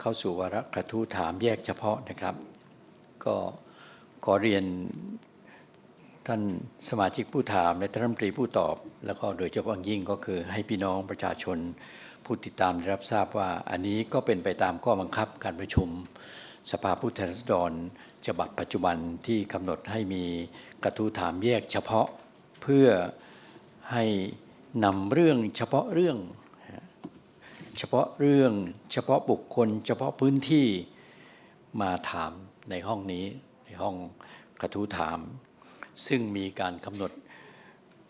เข้าสู่วาระกระทู้ถามแยกเฉพาะนะครับ ก็ขอเรียนท่านสมาชิกผู้ถามและท่านรัฐมนตรีผู้ตอบ แล้วก็โดยเฉพาะอย่างยิ่งก็คือให้พี่น้องประชาชนผู้ติดตามได้รับทราบว่าอันนี้ก็เป็นไปตามข้อบังคับการประชุม สภาผู้แทนราษฎรฉบับปัจจุบันที่กำหนดให้มีกระทู้ถามแยกเฉพาะเพื่อให้นำเรื่องเฉพาะเรื่อง เฉพาะเรื่องเฉพาะบุคคล เฉพาะพื้นที่มาถามในห้องนี้ในห้องกระทู้ถาม ซึ่งมีการกำหนด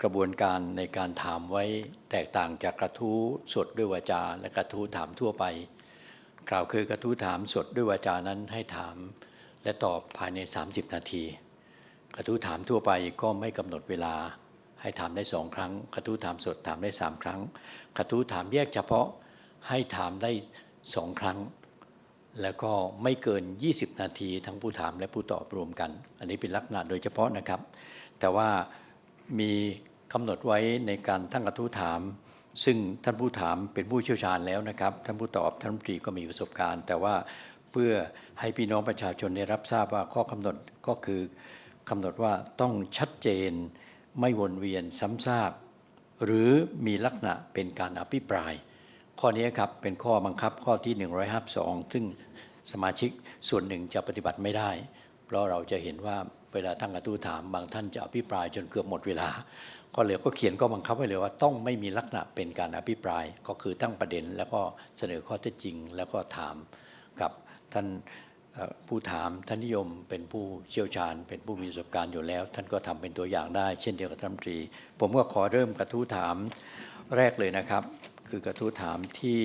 กระบวนการในการถามไว้แตกต่างจากกระทู้สดด้วยวาจา และกระทู้ถามทั่วไป กล่าวคือกระทู้ถามสดด้วยวาจานั้นให้ถามและตอบภายใน 30 นาที กระทู้ถามทั่วไปก็ไม่กำหนดเวลาให้ถามได้สองครั้ง กระทู้ถามสดถามได้สามครั้ง กระทู้ถามแยกเฉพาะ ให้ถามได้สองครั้ง แล้วก็ไม่เกิน 20 นาที ทั้งผู้ถามและผู้ตอบรวมกัน อันนี้เป็นลักษณะโดยเฉพาะนะครับ แต่ว่ามีกำหนดไว้ในการตั้งกระทู้ถาม ซึ่งท่านผู้ถามเป็นผู้เชี่ยวชาญแล้วนะครับ ท่านผู้ตอบท่านรัฐมนตรีก็มีประสบการณ์ แต่ว่าเพื่อให้พี่น้องประชาชนได้รับทราบว่าข้อกำหนดก็คือกำหนดว่าต้องชัดเจนไม่วนเวียนซ้ำซากหรือมีลักษณะเป็นการอภิปราย ข้อนี้ครับเป็นข้อบังคับข้อที่ 152 ซึ่งสมาชิกส่วนหนึ่งจะปฏิบัติไม่ได้ เพราะเราจะเห็นว่าเวลาตั้งกระทู้ถามบางท่านจะอภิปรายจนเกือบหมดเวลา ก็เลยก็เขียนก็บังคับไว้เลยว่าต้องไม่มีลักษณะเป็นการอภิปรายก็คือตั้งประเด็น แล้วก็เสนอข้อเท็จจริง แล้วก็ถามกับท่านผู้ถามท่านนิยมเป็นผู้เชี่ยวชาญ เป็นผู้มีประสบการณ์อยู่แล้ว ท่านก็ทำเป็นตัวอย่างได้ เช่นเดียวกับท่านตรี ผมก็ขอเริ่มกระทู้ถามแรกเลยนะครับ คือกระทู้ถามที่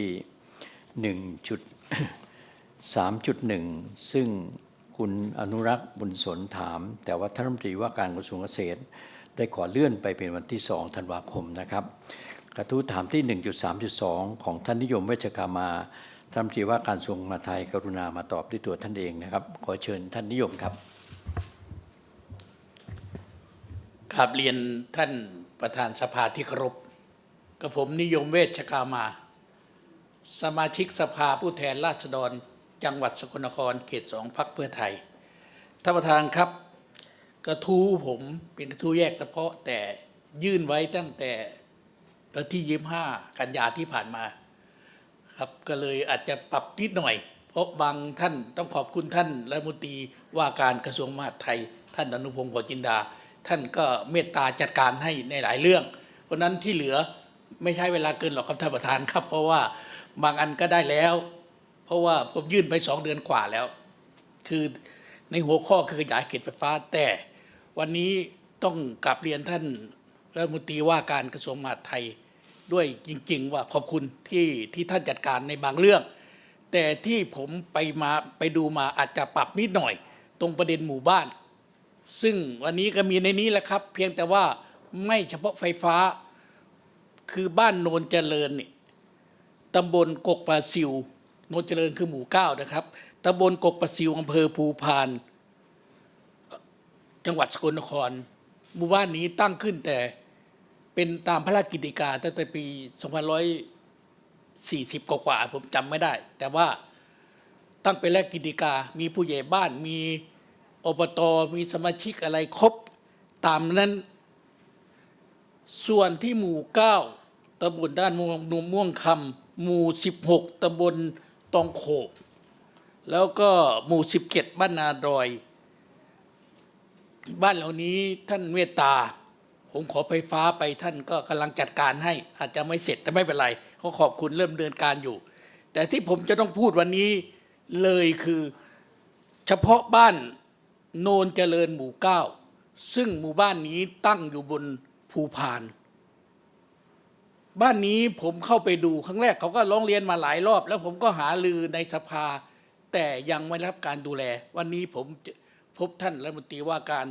1.3.1 ซึ่งคุณอนุรักษ์บุญสนถาม แต่ว่าท่านรัฐมนตรีว่าการกระทรวงเกษตร ได้ขอเลื่อนไปเป็นวันที่ 2 ธันวาคมนะครับ กระทู้ถามที่ 1.3.2 ของท่านนิยมเวชกามาท่านรัฐมนตรีว่าการกระทรวงมหาดไทยกรุณามาตอบด้วยตัวท่านเองนะครับ ขอเชิญท่านนิยมครับครับเรียนท่านประธานสภาที่เคารพ กับผมนิยมเวชกามา สมาชิกสภาผู้แทนราษฎรจังหวัดสกลนครเขตสองพักเพื่อไทยท่านประธานครับ กระทู้ผมเป็นกระทู้แยกเฉพาะแต่ยื่นไว้ตั้งแต่วันที่ยี่ห้ากันยาที่ผ่านมาครับก็เลยอาจจะปรับนิดหน่อย เพราะบางท่านต้องขอบคุณท่านรัฐมนตรีว่าการกระทรวงมหาดไทย ท่านอนุพงศ์ผลจินดา ท่านก็เมตตาจัดการให้ในหลายเรื่อง เพราะนั้นที่เหลือ ไม่ใช้เวลาเกินหรอกครับท่านประธานครับ เพราะว่าบางอันก็ได้แล้ว เพราะว่าผมยื่นไปสองเดือนกว่าแล้ว คือในหัวข้อคือขยายเขตไฟฟ้า แต่วันนี้ต้องกลับเรียนท่านรัฐมนตรีว่าการกระทรวงมหาดไทยด้วยจริง ๆ ว่าขอบคุณที่ที่ท่านจัดการในบางเรื่อง แต่ที่ผมไปมาไปดูมาอาจจะปรับนิดหน่อย ตรงประเด็นหมู่บ้าน ซึ่งวันนี้ก็มีในนี้แหละครับ เพียงแต่ว่าไม่เฉพาะไฟฟ้า คือบ้านโนนเจริญนี่ตำบลกกปลาซิวโนนเจริญคือหมู่เก้านะครับตำบลกกปลาซิวอำเภอภูพาน จังหวัดสกลนคร หมู่บ้านนี้ตั้งขึ้นแต่เป็นตามพระราชกิจกาตั้งแต่ปี2540 กว่าๆผมจำไม่ได้ แต่ว่าตั้งเป็นแรกกิจกา มีผู้ใหญ่บ้านมีอบต มีสมาชิกอะไรครบตามนั้น ส่วนที่หมู่เก้าตำบลด้านม่วงนุมม่วงคำหมู่ 16ตำบลตองโขกแล้วก็หมู่ 17 บ้านนาดอย บ้านเหล่านี้ท่านเมตตา ผมขอไฟฟ้าไปท่านก็กำลังจัดการให้ อาจจะไม่เสร็จแต่ไม่เป็นไรเขาขอบคุณเริ่มเดินการอยู่ แต่ที่ผมจะต้องพูดวันนี้เลยคือเฉพาะบ้านโนนเจริญหมู่เก้าซึ่งหมู่บ้านนี้ตั้งอยู่บน ภูพาน บ้านนี้ผมเข้าไปดูครั้งแรกเขาก็ร้องเรียนมาหลายรอบ แล้วผมก็หาลือในสภา แต่ยังไม่รับการดูแล วันนี้ผมพบท่านรัฐมนตรีว่าการ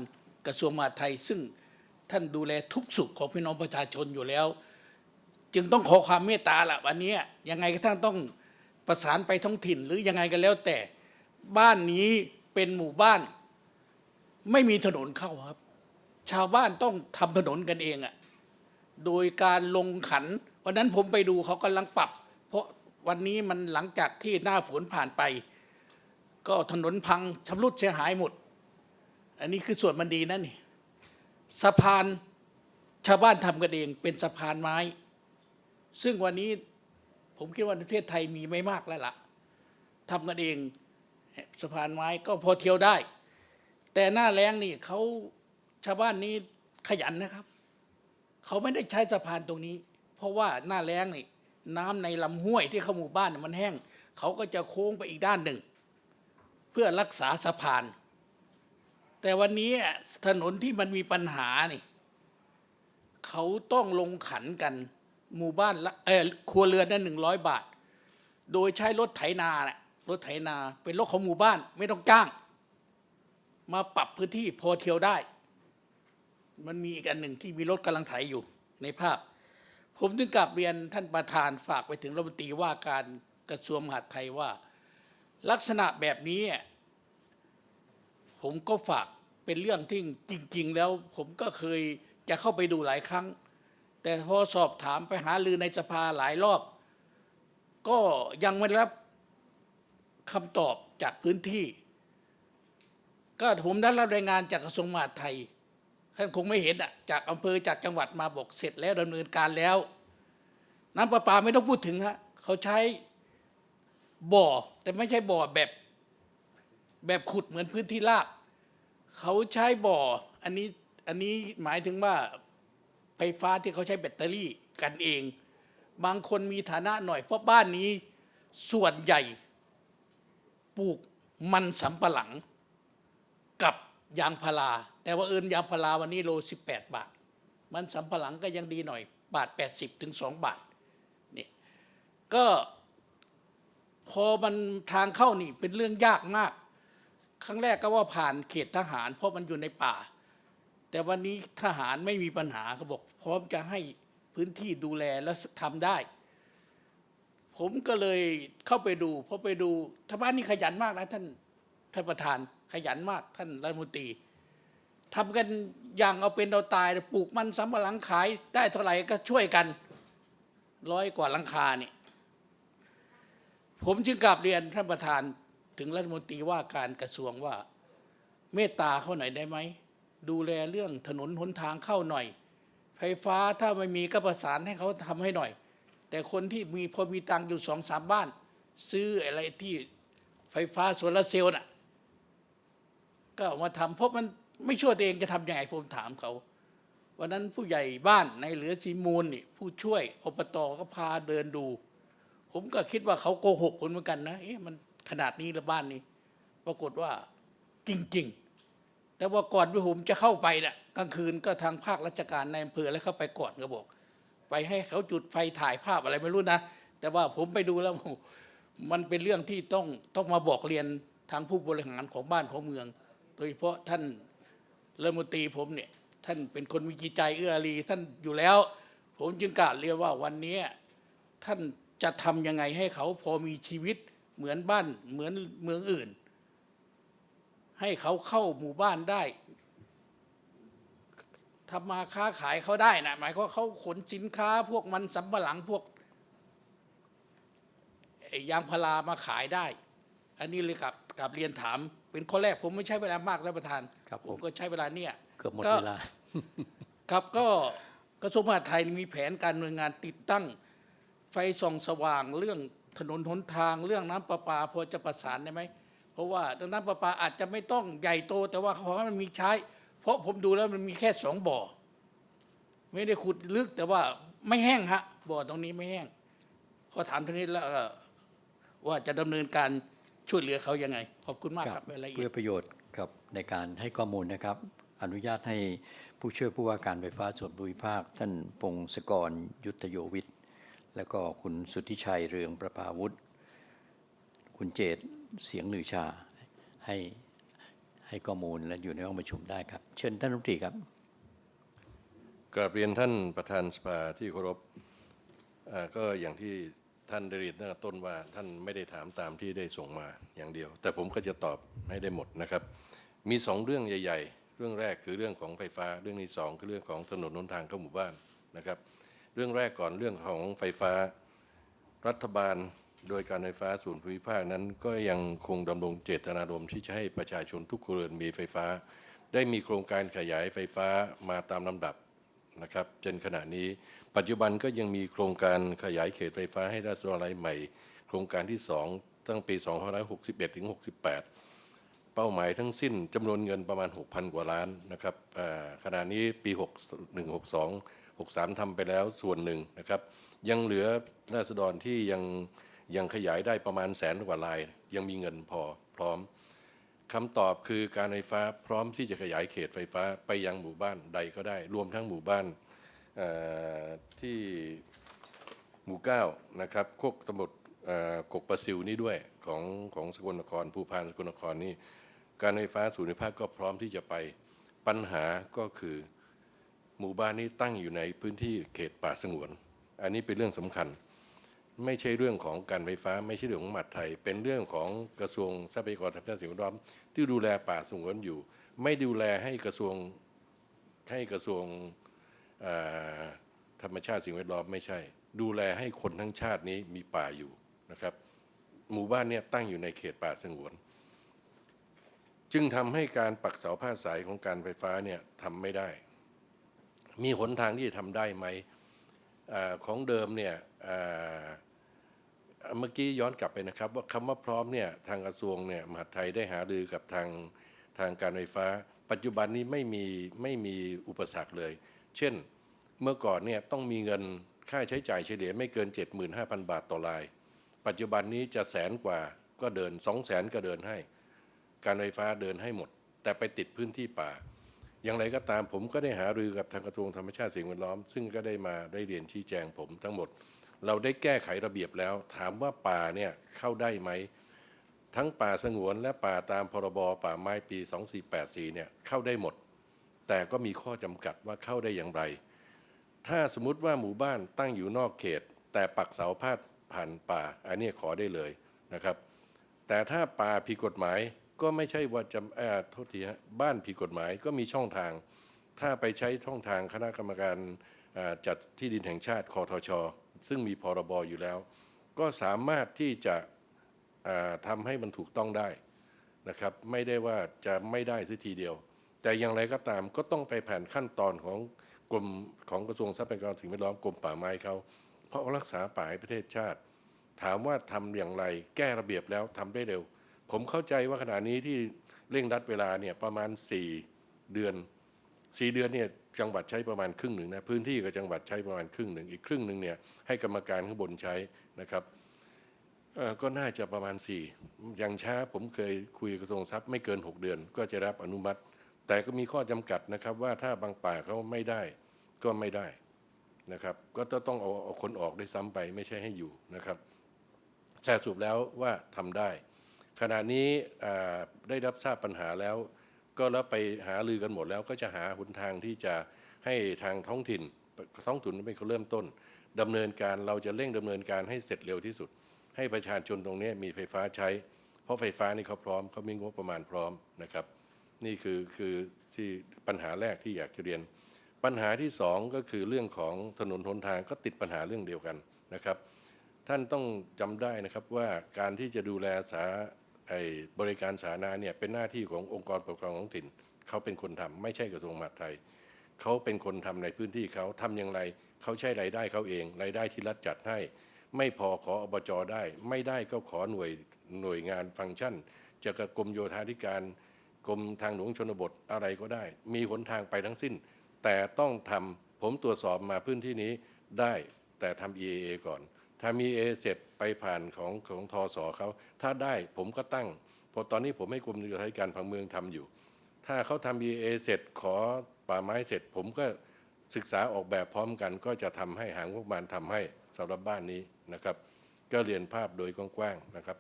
กระทรวงมหาดไทย ซึ่งท่านดูแลทุกสุขของพี่น้องประชาชนอยู่แล้ว จึงต้องขอความเมตตาละวันนี้ยังไงก็ท่านต้องประสานไปท้องถิ่นหรือยังไงก็แล้วแต่บ้านนี้เป็นหมู่บ้าน ไม่มีถนนเข้าครับ ชาวบ้านต้องทำถนนกันเองอะ่ะโดยการลงขัน วันนั้นผมไปดูเขากำลังปรับ เพราะวันนี้มันหลังจากที่หน้าฝนผ่านไป ก็ถนนพังชำรุดเสียหายหมด อันนี้คือส่วนมันดีนั่นนี่สะพานชาวบ้านทำกันเอง เป็นสะพานไม้ ซึ่งวันนี้ผมคิดว่าประเทศไทยมีไม่มากแล้วล่ะทำกันเองสะพานไม้ก็พอเที่ยวได้ แต่หน้าแล้งนี่เขา ชาวบ้านนี้ขยันนะครับ เขาไม่ได้ใช้สะพานตรงนี้ เพราะว่าหน้าแล้งนี่น้ำในลำห้วยที่เข้าหมู่บ้านมันแห้ง เขาก็จะโค้งไปอีกด้านหนึ่ง เพื่อรักษาสะพาน แต่วันนี้ถนนที่มันมีปัญหานี่เขาต้องลงขันกัน หมู่บ้านละเออครัวเรือนนั้นหนึ่งร้อยบาท โดยใช้รถไถนาแหละรถไถนาเป็นรถของหมู่บ้านไม่ต้องจ้าง มาปรับพื้นที่พอเที่ยวได้ มันมีอีกอันหนึ่งที่มีรถกำลังไถอยู่ในภาพ ผมถึงกลับเรียนท่านประธานฝากไปถึงรัฐมนตรีว่าการกระทรวงมหาดไทยว่า ลักษณะแบบนี้ ผมก็ฝากเป็นเรื่องที่จริง ๆ แล้วผมก็เคยจะเข้าไปดูหลายครั้ง แต่พอสอบถามไปหาลือในสภาหลายรอบ ก็ยังไม่รับคำตอบจากพื้นที่ ก็ผมได้รับรายงานจากกระทรวงมหาดไทย ท่านคงไม่เห็นอะจากอำเภอจากจังหวัดมาบอกเสร็จแล้วดำเนินการแล้ว น้ำประปาไม่ต้องพูดถึงฮะเขาใช้บ่อ แต่ไม่ใช่บ่อแบบแบบขุดเหมือนพื้นที่ราบเขาใช้บ่ออันนี้อันนี้หมายถึงว่าไฟฟ้าที่เขาใช้แบตเตอรี่กันเอง บางคนมีฐานะหน่อยเพราะบ้านนี้ส่วนใหญ่ปลูกมันสำปะหลังกับ ยางพาราแต่ว่าเอิญยางพาราวันนี้โล 18 บาท มันสำปะหลังก็ยังดีหน่อย บาท 80ถึง2บาทนี่ก็พอมันทางเข้านี่เป็นเรื่องยากมาก ครั้งแรกก็ว่าผ่านเขตทหาร เพราะมันอยู่ในป่า แต่วันนี้ทหารไม่มีปัญหาเขาบอก พร้อมจะให้พื้นที่ดูแลและทำได้ ผมก็เลยเข้าไปดูพอไปดูทาบ้านนี่ขยันมากนะท่าน ท่านประธานขยันมากท่านรัฐมนตรีทำกันอย่างเอาเป็นเอาตายปลูกมันสำปะหลังขายได้เท่าไหร่ก็ช่วยกันร้อยกว่าหลังคาเนี่ยผมจึงกลับเรียนท่านประธานถึงรัฐมนตรีว่าการกระทรวงว่าเมตตาเขาหน่อยได้ไหม ดูแลเรื่องถนนหนทางเข้าหน่อย ไฟฟ้าถ้าไม่มีก็ประสานให้เขาทำให้หน่อย แต่คนที่มีพอมีตังค์อยู่สองสามบ้าน ซื้ออะไรที่ไฟฟ้าโซลาร์เซลล์น่ะ ก็เอามาทำเพราะมันไม่ช่วยเองจะทำยังไงผมถามเขาวันนั้นผู้ใหญ่บ้านในเหลือสีมูลนี่ผู้ช่วยอบตก็พาเดินดู ผมก็คิดว่าเขาโกหกคนเหมือนกันนะเอ๊ะมันขนาดนี้ละบ้านนี้ ปรากฏว่าจริง ๆ แต่ว่าก่อนที่ผมจะเข้าไปน่ะกลางคืนก็ทางภาคราชการในอำเภอแล้วเข้าไปก่อนก็บอก ไปให้เขาจุดไฟถ่ายภาพอะไรไม่รู้นะแต่ว่าผมไปดูแล้ว มันเป็นเรื่องที่ต้องต้องมาบอกเรียนทางผู้บริหารของบ้านของเมือง โดยเฉพาะท่านรัฐมนตรีผมเนี่ยท่านเป็นคนมีจิตใจเอื้ออารีท่านอยู่แล้ว ผมจึงกล่าวเรียนว่าวันนี้ท่านจะทำยังไงให้เขาพอมีชีวิตเหมือนบ้านเหมือนเมืองอื่น ให้เขาเข้าหมู่บ้านได้ทำมาค้าขายเขาได้นะหมายความว่าเขาขนสินค้าพวกมันสำปะหลังพวกยางพารามาขายได้ อันนี้เลยกับกับเรียนถามเป็นข้อแรกผมไม่ใช้เวลามากท่านประธานครับผมผมก็ใช้เวลาเนี่ยเกือบหมดก็เวลา ครับก็กระทรวงมหาดไทยมีแผนการดำเนินงานติดตั้ง ไฟส่องสว่างเรื่องถนนหนทางเรื่องน้ำประปาพอจะประสานได้ไหมเพราะว่าเรื่องน้ำประปาอาจจะไม่ต้องใหญ่โต แต่ว่าขอให้มันมีใช้ เพราะผมดูแล้วมันมีแค่สองบ่อ ไม่ได้ขุดลึกแต่ว่าไม่แห้งฮะบ่อตรงนี้ไม่แห้งขอถามท่านนี้แล้วเอ่อว่าจะดำเนินการ ช่วยเหลือเขายังไง ขอบคุณมากครับรายละเอียเพื่ดอประโยชน์ครับในการให้ข้อมูลนะครับ อนุญาตให้ผู้ช่วยผู้ว่าการไฟฟ้าส่วนภูมิภาค ท่านพงศกรยุทธโยวิทย์แล้วก็คุณสุทธิชัยเรืองประภาวุฒิคุณเจตเสียงลือชาให้ให้ข้อมูลและอยู่ในห้องประชุมได้ครับ เชิญท่านรัฐมนตรีครับกราบเรียนท่านประธานสภาที่เคารพอ่าก็อย่างที่ ท่านได้เรียนตั้งแต่ต้นว่าท่านไม่ได้ถามตามที่ได้ส่งมาอย่างเดียว แต่ผมก็จะตอบให้ได้หมดนะครับ มีสองเรื่องใหญ่ ๆ เรื่องแรกคือเรื่องของไฟฟ้า เรื่องที่สองคือเรื่องของถนนหนทางเข้าหมู่บ้านนะครับ เรื่องแรกก่อนเรื่องของไฟฟ้า รัฐบาลโดยการไฟฟ้าส่วนภูมิภาคนั้น ก็ยังคงดำรงเจตนารมณ์ที่จะให้ประชาชนทุกครัวเรือนมีไฟฟ้า ได้มีโครงการขยายไฟฟ้ามาตามลำดับ นะครับจนขณะนี้ ปัจจุบันก็ยังมีโครงการขยายเขตไฟฟ้าให้ราษฎรรายใหม่ โครงการที่ 2 ตั้งปี 2561ถึง68 เป้าหมายทั้งสิ้นจำนวนเงินประมาณ 6,000 กว่าล้านนะครับขณะนี้ปี 61 62 63ทำไปแล้วส่วนหนึ่งนะครับ ยังเหลือราษฎรที่ยังยังขยายได้ประมาณแสนกว่าลาย ยังมีเงินพอพร้อม คำตอบคือการไฟฟ้าพร้อมที่จะขยายเขตไฟฟ้าไปยังหมู่บ้านใดก็ได้ รวมทั้งหมู่บ้านที่หมู่เก้านะครับโคกตำบลกกประซิวนี่ด้วยของของสกลนครภูพานสกลนครนี่การไฟฟ้าส่วนภูมิภาคก็พร้อมที่จะไปปัญหาก็คือหมู่บ้านนี้ตั้งอยู่ในพื้นที่เขตป่าสงวน อันนี้เป็นเรื่องสำคัญ ไม่ใช่เรื่องของการไฟฟ้า ไม่ใช่เรื่องของมหาดไทย เป็นเรื่องของกระทรวงทรัพยากรธรรมชาติสิ่งแวดล้อมที่ดูแลป่าสงวนอยู่ ไม่ดูแลให้กระทรวงให้กระทรวงธรรมชาติสิ่งแวดล้อมไม่ใช่ ดูแลให้คนทั้งชาตินี้มีป่าอยู่นะครับ หมู่บ้านเนี่ยตั้งอยู่ในเขตป่าสงวน จึงทำให้การปักเสาผ้าสายของการไฟฟ้าเนี่ยทำไม่ได้ มีหนทางที่จะทำได้ไหมอของเดิมเนี่ย เมื่อกี้ย้อนกลับไปนะครับ ว่าคำว่าพร้อมเนี่ยทางกระทรวงเนี่ยมหาดไทยได้หารือกับทางทางการไฟฟ้า ปัจจุบันนี้ไม่มีไม่มีอุปสรรคเลย เช่นเมื่อก่อนเนี่ยต้องมีเงินค่าใช้จ่ายเฉลี่ยไม่เกิน 75,000 บาทต่อราย ปัจจุบันนี้จะแสนกว่าก็เดิน 2 0 0แสนก็เดินให้ การไฟฟ้าเดินให้หมด แต่ไปติดพื้นที่ป่า อย่างไรก็ตามผมก็ได้หารือกับทางกระทรวงธรรมชาติสิ่งแวดล้อม ซึ่งก็ได้มาได้เรียนชี้แจงผมทั้งหมด เราได้แก้ไขระเบียบแล้ว ถามว่าป่าเนี่ยเข้าได้ไหม ทั้งป่าสงวนและป่าตามพรบป่าไม้ปี 2484เนี่ยเข้าได้หมด แต่ก็มีข้อจำกัดว่าเข้าได้อย่างไร ถ้าสมมติว่าหมู่บ้านตั้งอยู่นอกเขต แต่ปักเสาพาดผ่านป่า อันนี้ขอได้เลยนะครับ แต่ถ้าป่าผิดกฎหมายก็ไม่ใช่ว่าจะเอ่อโทษทีฮะบ้านผิดกฎหมายก็มีช่องทาง ถ้าไปใช้ช่องทางคณะกรรมการจัดที่ดินแห่งชาติคอทช ซึ่งมีพรบอยู่แล้ว ก็สามารถที่จะทำให้มันถูกต้องได้นะครับ ไม่ได้ว่าจะไม่ได้สักทีเดียว แต่อย่างไรก็ตามก็ต้องไปผ่านขั้นตอนของกรมของกระทรวงทรัพยากรสิ่งแวดล้อมกรมป่าไม้เขาเพราะรักษาป่าให้ประเทศชาติ ถามว่าทำอย่างไรแก้ระเบียบแล้วทำได้เร็ว ผมเข้าใจว่าขณะนี้ที่เร่งรัดเวลาเนี่ยประมาณ 4 เดือน 4 เดือนเนี่ย จังหวัดใช้ประมาณครึ่งหนึ่งนะพื้นที่กับจังหวัดใช้ประมาณครึ่งหนึ่งอีกครึ่งหนึ่งเนี่ยให้กรรมการข้างบนใช้นะครับก็น่าจะประมาณ 4 อย่างช้าผมเคยคุยกระทรวงทรัพย์ไม่เกิน 6 เดือน ก็จะรับอนุมัติ แต่ก็มีข้อจำกัดนะครับว่าถ้าบางป่าเขาไม่ได้ก็ไม่ได้นะครับก็ต้องเอาเอาคนออกได้ซ้ำไปไม่ใช่ให้อยู่นะครับแท้สรุปแล้วว่าทำได้ ขณะนี้ได้รับทราบปัญหาแล้ว ก็แล้วไปหาลือกันหมดแล้วก็จะหาหนทางที่จะให้ทางท้องถิ่นท้องถิ่นเป็นคนเริ่มต้นดำเนินการเราจะเร่งดำเนินการให้เสร็จเร็วที่สุด ให้ประชาชนตรงนี้มีไฟฟ้าใช้ เพราะไฟฟ้านี่เขาพร้อมเขามีงบประมาณพร้อมนะครับ นี่คือคือที่ปัญหาแรกที่อยากจะเรียน ปัญหาที่สองก็คือเรื่องของถนนหนทางก็ติดปัญหาเรื่องเดียวกันนะครับ ท่านต้องจำได้นะครับว่าการที่จะดูแลสา บริการสาธารณะเนี่ยเป็นหน้าที่ขององค์กรปกครองท้องถิ่นเขาเป็นคนทำไม่ใช่กระทรวงมหาดไทยเขาเป็นคนทำในพื้นที่เขาทำอย่างไรเขาใช้รายได้เขาเองรายได้ที่รัฐจัดให้ ไม่พอขออบจได้ ไม่ได้ก็ขอหน่วยหน่วยงานฟังก์ชันจะกับกรมโยธาธิการกรมทางหลวงชนบทอะไรก็ได้ มีหนทางไปทั้งสิ้น แต่ต้องทำผมตรวจสอบมาพื้นที่นี้ได้แต่ทำ EAA ก่อน ถ้ามี A เสร็จไปผ่านของของทอสอเขาถ้าได้ผมก็ตั้งเพราะตอนนี้ผมให้กรมโยธาธิการผังเมืองทำอยู่ ถ้าเขาทำ EA เสร็จขอป่าไม้เสร็จ ผมก็ศึกษาออกแบบพร้อมกัน ก็จะทำให้หางงบประมาณทำให้สำหรับบ้านนี้นะครับ ก็เรียนภาพโดยกว้างๆนะครับ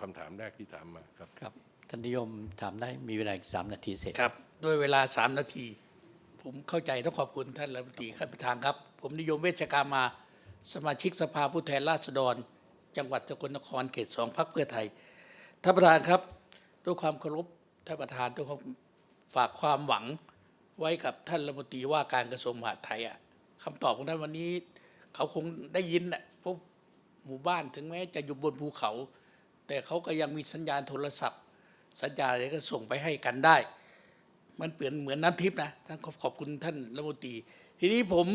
คำถามแรกที่ถามมาครับครับท่านนิยมถามได้มีเวลาอีกสามนาทีเสร็จครับด้วยเวลา3นาที ผมเข้าใจต้องขอบคุณท่านรัฐมนตรีท่านประธานครับ ผมนิยมเวชกามา สมาชิกสภาผู้แทนราษฎร จังหวัดสกลนครเขตสองพักเพื่อไทยท่านประธานครับด้วยความเคารพท่านประธานด้วยความฝากความหวังไว้กับท่านรัฐมนตรีว่าการกระทรวงมหาดไทยอะคำตอบของท่านวันนี้ เขาคงได้ยินแหละพราะหมู่บ้านถึงแม้จะอยู่บนภูเขา แต่เขาก็ยังมีสัญญาณโทรศัพท์ สัญญาณอะไรก็ส่งไปให้กันได้ มันเปลี่ยนเหมือนน้ำทิพย์นะท่านขอบขอบคุณท่านรัฐมนตรี ทีนี้ผม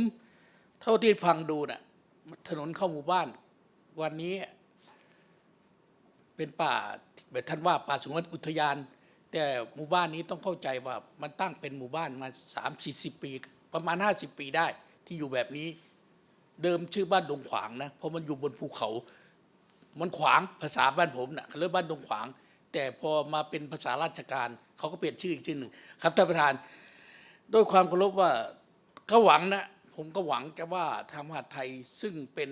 เท่าที่ฟังดูน่ะ ถนนเข้าหมู่บ้าน วันนี้ เป็นป่าแบบท่านว่าป่าสงวนอุทยาน แต่หมู่บ้านนี้ต้องเข้าใจว่ามันตั้งเป็นหมู่บ้านมาสามสี่สิบปี ประมาณห้าสิบปีได้ ที่อยู่แบบนี้ เดิมชื่อบ้านดงขวางนะเพราะมันอยู่บนภูเขา มันขวางภาษาบ้านผมนะ่ะเขาเรียกบ้านดงขวาง แต่พอมาเป็นภาษาราชการเขาก็เปลี่ยนชื่ออีกชื่อหนึ่งครับท่านประธาน ด้วยความเคารพว่าก็หวังนะ ผมก็หวังจะว่าทางมหาดไทยซึ่งเป็น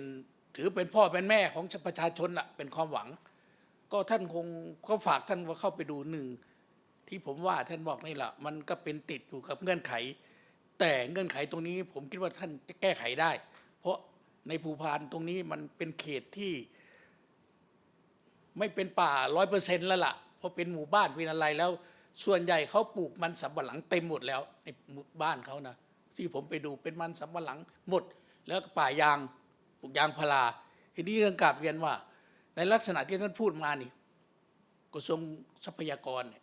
ถือเป็นพ่อเป็นแม่ของประชาชนละเป็นความหวัง ก็ท่านคงก็ฝากท่านว่าเข้าไปดูหนึ่งที่ผมว่าท่านบอกนี่แหละมันก็เป็นติดอยู่กับเงื่อนไข แต่เงื่อนไขตรงนี้ผมคิดว่าท่านจะแก้ไขได้ เพราะในภูพานตรงนี้มันเป็นเขตที่ ไม่เป็นป่าร้อยเปอร์เซ็นต์แล้วล่ะเพราะเป็นหมู่บ้านเป็นอะไรแล้ว ส่วนใหญ่เขาปลูกมันสำปะหลังเต็มหมดแล้วในหมู่บ้านเขานะ ที่ผมไปดูเป็นมันสำปะหลังหมด แล้วป่ายางปลูกยางพาราทีนี้เรื่องกลับเรียนว่า ในลักษณะที่ท่านพูดมานี่กระทรวงทรัพยากรเนี่ย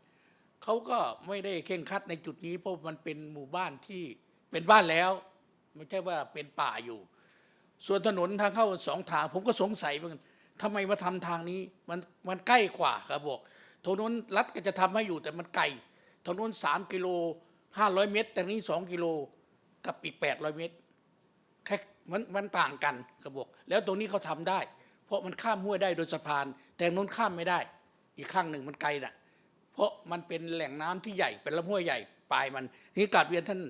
เขาก็ไม่ได้เข่งคัดในจุดนี้ เพราะมันเป็นหมู่บ้านที่เป็นบ้านแล้ว ไม่ใช่ว่าเป็นป่าอยู่ ส่วนถนนทางเข้าสองทาง ผมก็สงสัยเหมือนกันทำไมมาทำทางนี้มันมันใกล้กว่าครับบอกถนนรัฐก็จะทำให้อยู่แต่มันไกลถนนสามกิโลห้าร้อยเมตร แต่นี้สองกิโล กับอีกแปดร้อยเมตรแค่มันมันต่างกันกระบอก แล้วตรงนี้เขาทำได้ เพราะมันข้ามห้วยได้โดยสะพาน แต่นู้นข้ามไม่ได้ อีกข้างหนึ่งมันไกลน่ะ เพราะมันเป็นแหล่งน้ำที่ใหญ่เป็นลำห้วยใหญ่ปลายมันนี่กราบเรียนท่าน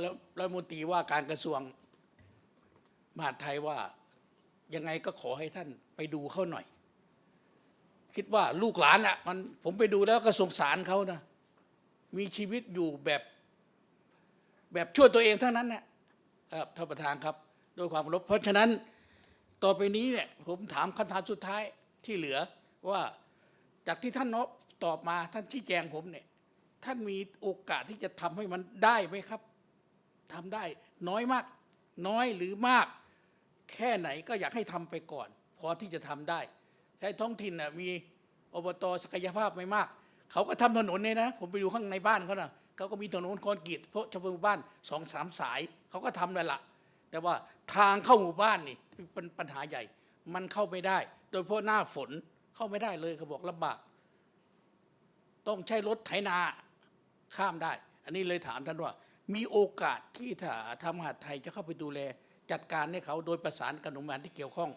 แล้วรัฐมนตรีว่าการกระทรวงมหาดไทยว่ายังไงก็ขอให้ท่านไปดูเขาหน่อย คิดว่าลูกหลานอะมันผมไปดูแล้วก็สงสารเขานะมีชีวิตอยู่แบบ แบบช่วยตัวเองทั้งนั้นนะครับท่านประธานครับด้วยความเคารพเพราะฉะนั้นต่อไปนี้เนี่ยผมถามคำถามสุดท้ายที่เหลือว่าจากที่ท่านนบตอบมาท่านชี้แจงผมเนี่ยท่านมีโอกาสที่จะทำให้มันได้ไหมครับทำได้น้อยมาก น้อยหรือมาก แค่ไหนก็อยากให้ทำไปก่อน พอที่จะทำได้ใช้ท้องถิ่นน่ะมีอบตศักยภาพไม่มาก เขาก็ทำถนนเนี่ยนะ ผมไปดูข้างในบ้านเขานะ เขาก็มีถนนคอนกรีตเพราะชาวหมู่บ้านสองสามสายเขาก็ทำเลยละแต่ว่าทางเข้าหมู่บ้านนี่เป็นปัญหาใหญ่ มันเข้าไม่ได้ โดยเฉพาะหน้าฝนเข้าไม่ได้เลยเขาบอกลำบาก ต้องใช้รถไถนาข้ามได้ อันนี้เลยถามท่านว่า มีโอกาสที่ถ้าทางมหาดไทยจะเข้าไปดูแล จัดการให้เขาโดยประสานกับหน่วยงานที่เกี่ยวข้อง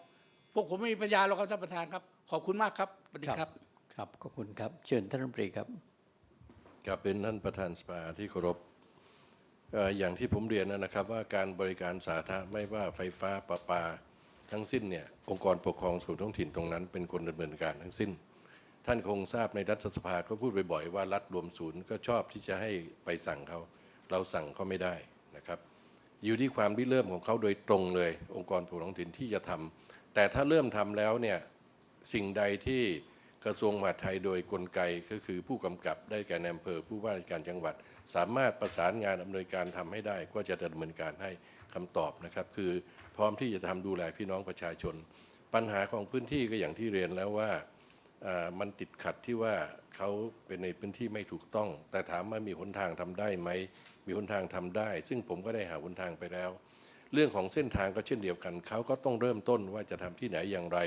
พวกผมไม่มีปัญญาหรอกครับท่านประธานครับ ขอบคุณมากครับสวัสดีครับ ครับขอบคุณครับ เชิญท่านรัฐมนตรีครับ กับเป็นท่านประธานสภาที่เคารพอย่างที่ผมเรียนนะครับว่าการบริการสาธารณะไม่ว่าไฟฟ้าประปาทั้งสิ้นเนี่ยองค์กรปกครองส่วนท้องถิ่นตรงนั้น เป็นคนดำเนินการทั้งสิ้น ท่านคงทราบในรัฐสภาก็พูดบ่อยๆว่ารัฐรวมศูนย์ก็ชอบที่จะให้ไปสั่งเขา เราสั่งเขาไม่ได้นะครับ อยู่ที่ความริเริ่มของเขาโดยตรงเลย องค์กรปกครองท้องถิ่นที่จะทำแต่ถ้าเริ่มทำแล้วเนี่ยสิ่งใดที่ กระทรวงมหาดไทยโดยกลไกก็คือผู้กำกับได้แก่นายอำเภอผู้ว่าราชการจังหวัด สามารถประสานงานอำนวยการทำให้ได้ ก็จะดำเนินการให้คำตอบนะครับ คือพร้อมที่จะทำดูแลพี่น้องประชาชน ปัญหาของพื้นที่ก็อย่างที่เรียนแล้วว่าอ่ามันติดขัดที่ว่าเขาเป็นในพื้นที่ไม่ถูกต้อง แต่ถามว่ามีหนทางทำได้ไหมมีหนทางทำได้ ซึ่งผมก็ได้หาหนทางไปแล้ว เรื่องของเส้นทางก็เช่นเดียวกันเขาก็ต้องเริ่มต้นว่าจะทำที่ไหนอย่างไร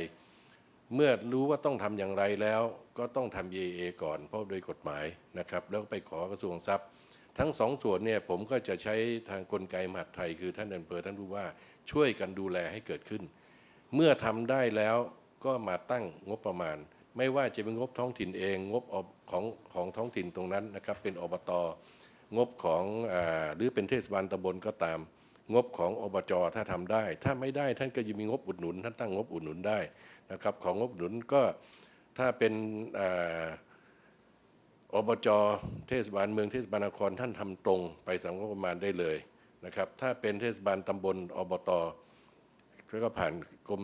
เมื่อรู้ว่าต้องทำอย่างไรแล้ว ก็ต้องทำ EA ก่อน เพราะโดยกฎหมายนะครับ แล้วไปขอกระทรวงทรัพย์ ทั้งสองส่วนเนี่ยผมก็จะใช้ทางกลไกมหาดไทย คือท่านอำเภอท่านผู้ว่าช่วยกันดูแลให้เกิดขึ้น เมื่อทำได้แล้วก็มาตั้งงบประมาณ ไม่ว่าจะเป็นงบท้องถิ่นเอง งบของของท้องถิ่นตรงนั้นนะครับ เป็นอบตงบของอหรือเป็นเทศบาลตำบลก็ตาม งบของอบจถ้าทำได้ ถ้าไม่ได้ท่านก็ยังมีงบอุดหนุน ท่านตั้งงบอุดหนุนได้ นะครับของงบหนุนก็ถ้าเป็นอบจเทศบาลเมืองเทศบาลนครท่านทำตรงไปสำงบประมาณได้เลยนะครับ ถ้าเป็นเทศบาลตำบลอบตก็ผ่านกรม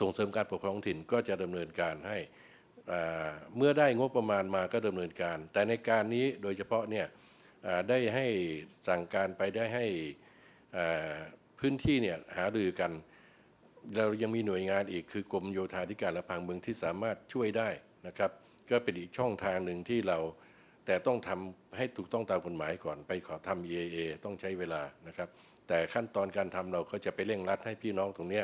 ส่งเสริมการปกครองท้องถิ่นก็จะดำเนินการให้เมื่อได้งบประมาณมาก็ดำเนินการ แต่ในการนี้โดยเฉพาะเนี่ยได้ให้สั่งการไปได้ให้พื้นที่เนี่ยหารือกัน เรายังมีหน่วยงานอีกคือกรมโยธาธิการและผังเมืองที่สามารถช่วยได้นะครับ ก็เป็นอีกช่องทางหนึ่งที่เราแต่ต้องทำให้ถูกต้องตามกฎหมายก่อนไปขอทำ EAA ต้องใช้เวลานะครับ แต่ขั้นตอนการทำเราก็จะไปเร่งรัดให้พี่น้องตรงนี้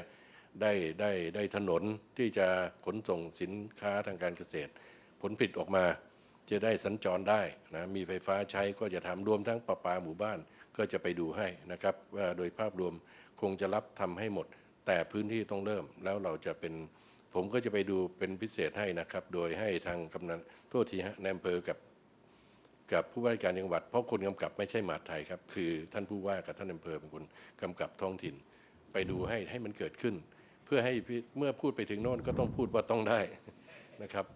ได้ได้ได้ถนนที่จะขนส่งสินค้าทางการเกษตร ผลผลิตออกมาจะได้สัญจรได้นะมีไฟฟ้าใช้ก็จะทำรวมทั้งประปาหมู่บ้านก็จะไปดูให้นะครับ ว่าโดยภาพรวมคงจะรับทำให้หมด แต่พื้นที่ต้องเริ่มแล้วเราจะเป็นผมก็จะไปดูเป็นพิเศษให้นะครับ โดยให้ทางกำนันโทษทีฮะในอำเภอกับกับผู้ว่าราชการจังหวัด เพราะคนกำกับไม่ใช่หมาดไทยครับ คือท่านผู้ว่ากับท่านอำเภอเป็นคนกำกับท้องถิ่น ไปดูให้ให้มันเกิดขึ้น เพื่อให้เมื่อพูดไปถึงโน่นก็ต้องพูดว่าต้องได้นะครับ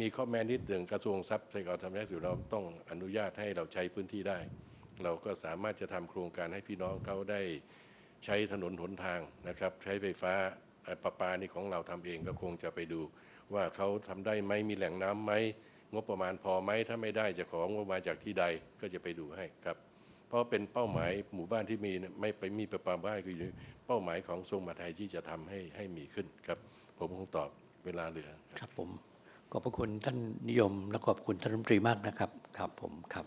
มีข้อแม้นิดหนึ่งกระทรวงทรัพย์สการธรรมชาติสิ่งแวดล้อมต้องอนุญาตให้เราใช้พื้นที่ได้ เราก็สามารถจะทำโครงการให้พี่น้องเขาได้ ใช้ถนนหนทางนะครับ ใช้ไฟฟ้าประปานี่ของเราทำเองก็คงจะไปดู ว่าเขาทำได้ไหมมีแหล่งน้ำไหมงบประมาณพอไหมถ้าไม่ได้จะของงบประมาณจากที่ใดก็จะไปดูให้ครับ เพราะเป็นเป้าหมายหมู่บ้านที่มีไม่ไปมีประปาบ้านคือเป้าหมายของทรงมาไทยที่จะทำให้ให้มีขึ้นครับ ผมคงตอบเวลาเหลือครับผมขอบพระคุณท่านนิยมและขอบคุณท่านรัฐมนตรีมากนะครับครับผมครับ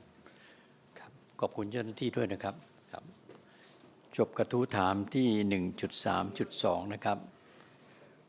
ครับ ขอบคุณเจ้าหน้าที่ด้วยนะครับ จบกระทู้ถามที่ 1.3.2 นะครับ